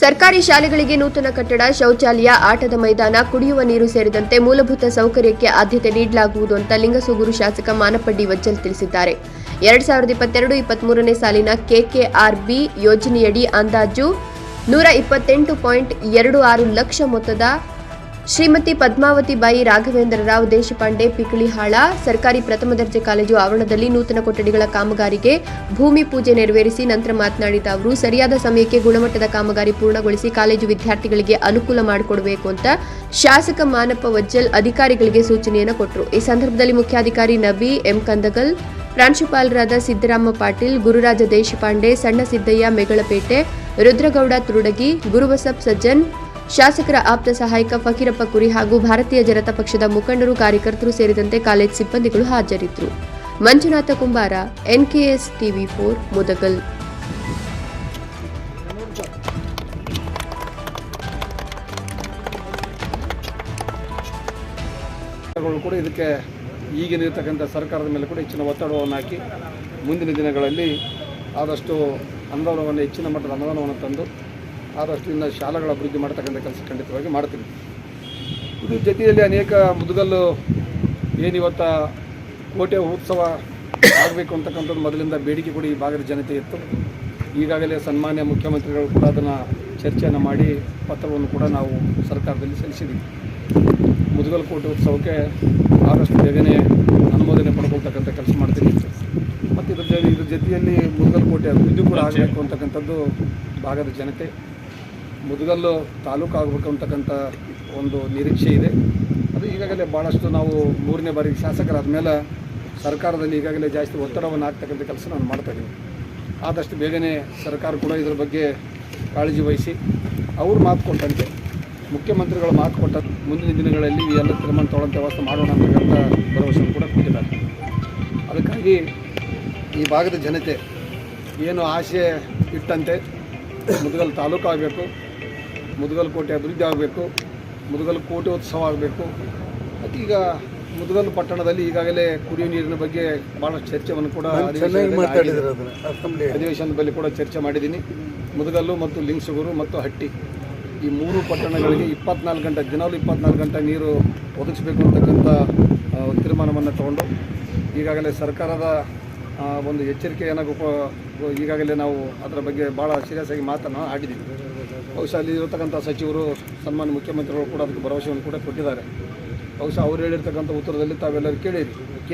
ಸರ್ಕಾರಿ ಶಾಲೆಗಳಿಗೆ ನೂತನ ಕಟ್ಟಡ, ಶೌಚಾಲಯ, ಆಟದ ಮೈದಾನ, ಕುಡಿಯುವ ನೀರು ಸೇರಿದಂತೆ ಮೂಲಭೂತ ಸೌಕರ್ಯಕ್ಕೆ ಆದ್ಯತೆ ನೀಡಲಾಗುವುದು ಅಂತ ಲಿಂಗಸೂಗೂರು ಶಾಸಕ ಮಾನಪಡ್ಡಿ ವಜ್ಜಲ್ ತಿಳಿಸಿದ್ದಾರೆ. ಎರಡ್ ಸಾವಿರದ ಇಪ್ಪತ್ತೆರಡು ಇಪ್ಪತ್ಮೂರನೇ ಸಾಲಿನ ಕೆಕೆಆರ್ಬಿ ಯೋಜನೆಯಡಿ ಅಂದಾಜು ನೂರ ಇಪ್ಪತ್ತೆಂಟು ಪಾಯಿಂಟ್ ಎರಡು ಆರು ಲಕ್ಷ ಮೊತ್ತದ ಶ್ರೀಮತಿ ಪದ್ಮಾವತಿ ಬಾಯಿ ರಾಘವೇಂದ್ರ ರಾವ್, ದೇಶಪಾಂಡೆ ಪಿಕಳಿಹಾಳ ಸರ್ಕಾರಿ ಪ್ರಥಮ ದರ್ಜೆ ಕಾಲೇಜು ಆವರಣದಲ್ಲಿ ನೂತನ ಕೊಠಡಿಗಳ ಕಾಮಗಾರಿಗೆ ಭೂಮಿ ಪೂಜೆ ನೆರವೇರಿಸಿ ನಂತರ ಮಾತನಾಡಿದ ಅವರು, ಸರಿಯಾದ ಸಮಯಕ್ಕೆ ಗುಣಮಟ್ಟದ ಕಾಮಗಾರಿ ಪೂರ್ಣಗೊಳಿಸಿ ಕಾಲೇಜು ವಿದ್ಯಾರ್ಥಿಗಳಿಗೆ ಅನುಕೂಲ ಮಾಡಿಕೊಡಬೇಕು ಅಂತ ಶಾಸಕ ಮಾನಪ್ಪ ವಜ್ಜಲ್ ಅಧಿಕಾರಿಗಳಿಗೆ ಸೂಚನೆಯನ್ನು ಕೊಟ್ಟರು. ಈ ಸಂದರ್ಭದಲ್ಲಿ ಮುಖ್ಯಾಧಿಕಾರಿ ನಬಿ ಎಂ ಕಂದಗಲ್, ಪ್ರಾಂಶುಪಾಲರಾದ ಸಿದ್ದರಾಮ ಪಾಟೀಲ್, ಗುರುರಾಜ ದೇಶಪಾಂಡೆ, ಸಣ್ಣ ಸಿದ್ದಯ್ಯ, ಮೆಗಳಪೇಟೆ, ರುದ್ರಗೌಡ ತುರುಡಗಿ ಗುರುಬಸಪ್ ಸಜ್ಜನ್ ಶಾಸಕರ ಆಪ್ತ ಸಹಾಯಕ ಫಕೀರಪ್ಪ ಕುರಿ ಹಾಗೂ ಭಾರತೀಯ ಜನತಾ ಪಕ್ಷದ ಮುಖಂಡರು ಕಾರ್ಯಕರ್ತರು ಸೇರಿದಂತೆ ಕಾಲೇಜ್ ಸಿಬ್ಬಂದಿಗಳು ಹಾಜರಿದ್ದರು. ಮಂಜುನಾಥ ಕುಂಬಾರ, ಎನ್ಕೆಎಸ್ ಟಿವಿ ಫೋರ್, ಮುದಗಲ್. ಕೂಡ ಇದಕ್ಕೆ ಈಗಿನಿರ್ತಕ್ಕಂಥ ಸರ್ಕಾರದ ಮೇಲೆ ಕೂಡ ಹೆಚ್ಚಿನ ಒತ್ತಡವನ್ನು ಹಾಕಿ ಮುಂದಿನ ದಿನಗಳಲ್ಲಿ ಆದಷ್ಟು ಅನುದಾನವನ್ನು ಹೆಚ್ಚಿನ ಮಟ್ಟದ ಅನುದಾನವನ್ನು ತಂದು ಆದಷ್ಟು ಇನ್ನು ಶಾಲೆಗಳ ಅಭಿವೃದ್ಧಿ ಮಾಡ್ತಕ್ಕಂಥ ಕೆಲಸ ಖಂಡಿತವಾಗಿ ಮಾಡ್ತೀವಿ ಇದು ಜೊತೆಯಲ್ಲಿ ಅನೇಕ ಮುದುಗಲ್ಲು ಏನಿವತ್ತ ಕೋಟೆ ಉತ್ಸವ ಆಗಬೇಕು ಅಂತಕ್ಕಂಥದ್ದು ಮೊದಲಿಂದ ಬೇಡಿಕೆ ಕೂಡ ಈ ಭಾಗದ ಜನತೆ ಇತ್ತು. ಈಗಾಗಲೇ ಸನ್ಮಾನ್ಯ ಮುಖ್ಯಮಂತ್ರಿಗಳು ಕೂಡ ಅದನ್ನು ಚರ್ಚೆಯನ್ನು ಮಾಡಿ ಪತ್ರವನ್ನು ಕೂಡ ನಾವು ಸರ್ಕಾರದಲ್ಲಿ ಸಲ್ಲಿಸಿದ್ದೀವಿ. ಮುದುಗಲ್ ಕೋಟೆ ಉತ್ಸವಕ್ಕೆ ಆದಷ್ಟು ಬೇಗನೆ ಅನುಮೋದನೆ ಪಡ್ಕೊಳ್ತಕ್ಕಂಥ ಕೆಲಸ ಮಾಡ್ತೀನಿ. ಮತ್ತು ಇದ್ರ ಜೊತೆ ಇದ್ರ ಜೊತೆಯಲ್ಲಿ ಮುದುಗಲ್ ಕೋಟೆ ಅಭಿವೃದ್ಧಿ ಕೂಡ ಆಗಬೇಕು ಅಂತಕ್ಕಂಥದ್ದು ಭಾಗದ ಜನತೆ. ಮುದುಗಲ್ಲು ತಾಲೂಕು ಆಗಬೇಕು ಅಂತಕ್ಕಂಥ ಒಂದು ನಿರೀಕ್ಷೆ ಇದೆ. ಅದು ಈಗಾಗಲೇ ಭಾಳಷ್ಟು ನಾವು ಮೂರನೇ ಬಾರಿ ಶಾಸಕರಾದ ಮೇಲೆ ಸರ್ಕಾರದಲ್ಲಿ ಈಗಾಗಲೇ ಜಾಸ್ತಿ ಒತ್ತಡವನ್ನು ಹಾಕ್ತಕ್ಕಂಥ ಕೆಲಸ ನಾನು ಮಾಡ್ತಾ ಇದ್ದೀನಿ. ಆದಷ್ಟು ಬೇಗನೆ ಸರ್ಕಾರ ಕೂಡ ಇದ್ರ ಬಗ್ಗೆ ಕಾಳಜಿ ವಹಿಸಿ ಅವ್ರು ಮಾತು ಕೊಟ್ಟಂತೆ, ಮುಖ್ಯಮಂತ್ರಿಗಳು ಮಾತು ಕೊಟ್ಟ ಮುಂದಿನ ದಿನಗಳಲ್ಲಿ ಈ ಎಲ್ಲ ತೀರ್ಮಾನ ತೊಗೊಳ್ಳೋಂಥ ವ್ಯವಸ್ಥೆ ಮಾಡೋಣ ಅಂತಕ್ಕಂಥ ಭರವಸೆ ಕೂಡ ಕೊಟ್ಟಿದ್ದಾರೆ. ಅದಕ್ಕಾಗಿ ಈ ಭಾಗದ ಜನತೆ ಏನು ಆಸೆ ಇಟ್ಟಂತೆ ಮುದುಗಲ್ ತಾಲೂಕು ಆಗಬೇಕು ಮುದುಗಲ್ ಕೋಟೆ ಅಭಿವೃದ್ಧಿ ಆಗಬೇಕು ಮುದುಗಲ್ ಕೋಟೆ ಉತ್ಸವ ಆಗಬೇಕು. ಮತ್ತು ಈಗ ಮುದುಗಲ್ ಪಟ್ಟಣದಲ್ಲಿ ಈಗಾಗಲೇ ಕುಡಿಯುವ ನೀರಿನ ಬಗ್ಗೆ ಭಾಳ ಚರ್ಚೆಯನ್ನು ಕೂಡ ಅಧಿವೇಶನದಲ್ಲಿ ಕೂಡ ಚರ್ಚೆ ಮಾಡಿದ್ದೀನಿ. ಮುದಗಲ್ಲು ಮತ್ತು ಲಿಂಗ್ಸೂರು ಮತ್ತು ಹಟ್ಟಿ. ಈ ಮೂರು ಪಟ್ಟಣಗಳಿಗೆ ಇಪ್ಪತ್ನಾಲ್ಕು ಗಂಟೆ ದಿನಾಲು ಇಪ್ಪತ್ನಾಲ್ಕು ಗಂಟೆ ನೀರು ಒದಗಿಸಬೇಕು ಅಂತಕ್ಕಂಥ ತೀರ್ಮಾನವನ್ನು ತಗೊಂಡು ಈಗಾಗಲೇ ಸರ್ಕಾರದ ಒಂದು ಎಚ್ಚರಿಕೆಯನ್ನು ಈಗಾಗಲೇ ನಾವು ಅದರ ಬಗ್ಗೆ ಭಾಳ ಸೀರಿಯಸ್ ಆಗಿ ಮಾತನ್ನು ಆಡಿದ್ದೀವಿ ಬಹುಶಃ ಅಲ್ಲಿ ಇರತಕ್ಕಂಥ ಸಚಿವರು, ಸನ್ಮಾನ್ಯ ಮುಖ್ಯಮಂತ್ರಿಗಳು ಕೂಡ ಅದಕ್ಕೆ ಭರವಸೆಯನ್ನು ಕೂಡ ಕೊಟ್ಟಿದ್ದಾರೆ. ಬಹುಶಃ ಅವ್ರು ಹೇಳಿರ್ತಕ್ಕಂಥ ಉತ್ತರದಲ್ಲಿ ತಾವೆಲ್ಲರೂ ಕೇಳಿರಿ.